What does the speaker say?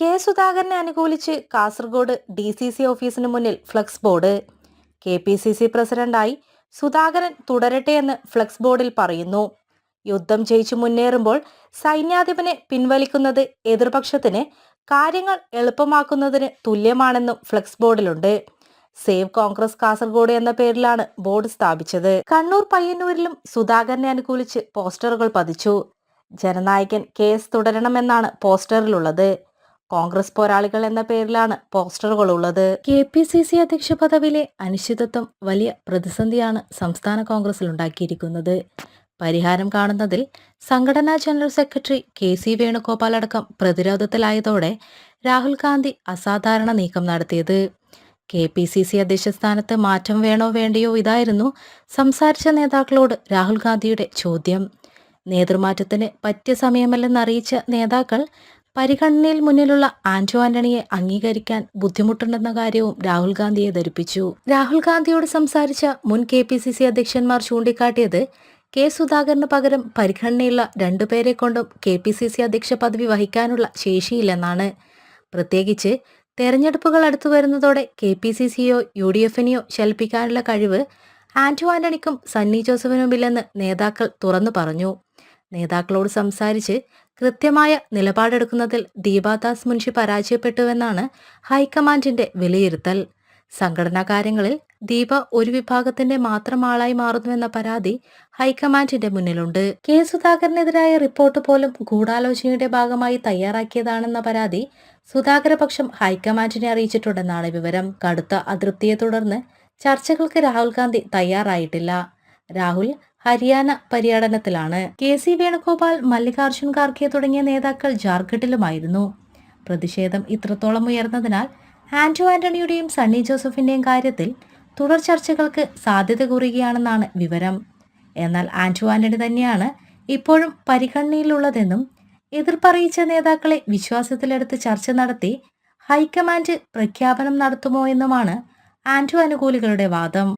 K സുധാകരനെ അനുകൂലിച്ച് Kasaragod D C C ഓഫീസിന് മുന്നിൽ flex board. K P C C പ്രസിഡന്റായി സുധാകരൻ തുടരട്ടെയെന്ന് ഫ്ലക്സ് ബോർഡിൽ പറയുന്നു. യുദ്ധം ജയിച്ചു മുന്നേറുമ്പോൾ സൈന്യാധിപനെ പിൻവലിക്കുന്നത് എതിർപക്ഷത്തിന് കാര്യങ്ങൾ എളുപ്പമാക്കുന്നതിന് തുല്യമാണെന്നും ഫ്ലക്സ് ബോർഡിലുണ്ട്. സേവ് കോൺഗ്രസ് കാസർഗോഡ് എന്ന പേരിലാണ് ബോർഡ് സ്ഥാപിച്ചത്. കണ്ണൂർ പയ്യന്നൂരിലും സുധാകരനെ അനുകൂലിച്ച് പോസ്റ്ററുകൾ പതിച്ചു. ജനനായകൻ കേസ് തുടരണമെന്നാണ് പോസ്റ്ററിലുള്ളത്. കോൺഗ്രസ് പോരാളികൾ എന്ന പേരിലാണ് പോസ്റ്ററുകൾ ഉള്ളത് കെ പി സി സി അധ്യക്ഷ പദവിയിലെ അനിശ്ചിതത്വം വലിയ പ്രതിസന്ധിയാണ് സംസ്ഥാന കോൺഗ്രസിൽ ഉണ്ടാക്കിയിരിക്കുന്നത് പരിഹാരം കാണുന്നതിൽ സംഘടനാ general secretary K C Venugopal അടക്കം പ്രതിരോധത്തിലായതോടെ രാഹുൽ ഗാന്ധി അസാധാരണ നീക്കം നടത്തിയത്. കെ പി സി സി അധ്യക്ഷ സ്ഥാനത്ത് മാറ്റം വേണോ വേണ്ടയോ ഇതായിരുന്നു സംസാരിച്ച നേതാക്കളോട് രാഹുൽ ഗാന്ധിയുടെ ചോദ്യം. നേതൃമാറ്റത്തിന് പറ്റിയ സമയമല്ലെന്ന് അറിയിച്ച നേതാക്കൾ പരിഗണനയിൽ മുന്നിലുള്ള ആന്റോ ആന്റണിയെ അംഗീകരിക്കാൻ ബുദ്ധിമുട്ടുണ്ടെന്ന കാര്യവും രാഹുൽ ഗാന്ധിയെ ധരിപ്പിച്ചു. രാഹുൽ ഗാന്ധിയോട് സംസാരിച്ച മുൻ കെ പി സി സി അധ്യക്ഷന്മാർ ചൂണ്ടിക്കാട്ടിയത് കെ സുധാകരന് പകരം പരിഗണനയുള്ള രണ്ടുപേരെ കൊണ്ടും കെ പി സി സി അധ്യക്ഷ പദവി വഹിക്കാനുള്ള ശേഷിയില്ലെന്നാണ്. പ്രത്യേകിച്ച് തെരഞ്ഞെടുപ്പുകൾ അടുത്തു വരുന്നതോടെ കെ പി സി സിയോ യു ഡി എഫിനെയോ ശലിപ്പിക്കാനുള്ള കഴിവ് ആന്റോ ആന്റണിക്കും സണ്ണി ജോസഫിനുമില്ലെന്ന് നേതാക്കൾ തുറന്നു പറഞ്ഞു. നേതാക്കളോട് സംസാരിച്ച് കൃത്യമായ നിലപാടെടുക്കുന്നതിൽ ദീപാദാസ് മുൻഷി പരാജയപ്പെട്ടുവെന്നാണ് ഹൈക്കമാൻഡിന്റെ വിലയിരുത്തൽ. സംഘടനാ കാര്യങ്ങളിൽ ദീപ ഒരു വിഭാഗത്തിന്റെ മാത്രം ആളായി മാറുന്നുവെന്ന പരാതി ഹൈക്കമാൻഡിന്റെ മുന്നിലുണ്ട്. കെ സുധാകരനെതിരായ റിപ്പോർട്ട് പോലും ഗൂഢാലോചനയുടെ ഭാഗമായി തയ്യാറാക്കിയതാണെന്ന പരാതി സുധാകരപക്ഷം ഹൈക്കമാൻഡിനെ അറിയിച്ചിട്ടുണ്ടെന്നാണ് വിവരം. കടുത്ത അതൃപ്തിയെ തുടർന്ന് ചർച്ചകൾക്ക് രാഹുൽ ഗാന്ധി തയ്യാറായിട്ടില്ല. രാഹുൽ ഹരിയാന പര്യടനത്തിലാണ്. കെ സി വേണുഗോപാൽ മല്ലികാർജുൻ ഖാർഗെ തുടങ്ങിയ നേതാക്കൾ ജാർഖണ്ഡിലുമായിരുന്നു. പ്രതിഷേധം ഇത്രത്തോളം ഉയർന്നതിനാൽ ആന്റോ ആന്റണിയുടെയും സണ്ണി ജോസഫിന്റെയും കാര്യത്തിൽ തുടർ ചർച്ചകൾക്ക് സാധ്യത കുറുകയാണെന്നാണ് വിവരം. എന്നാൽ ആന്റോ ആന്റണി തന്നെയാണ് ഇപ്പോഴും പരിഗണനയിലുള്ളതെന്നും എതിർപ്പറിയിച്ച നേതാക്കളെ വിശ്വാസത്തിലെടുത്ത് ചർച്ച നടത്തി ഹൈക്കമാൻഡ് പ്രഖ്യാപനം നടത്തുമോ എന്നുമാണ് ആന്റോ അനുകൂലികളുടെ വാദം.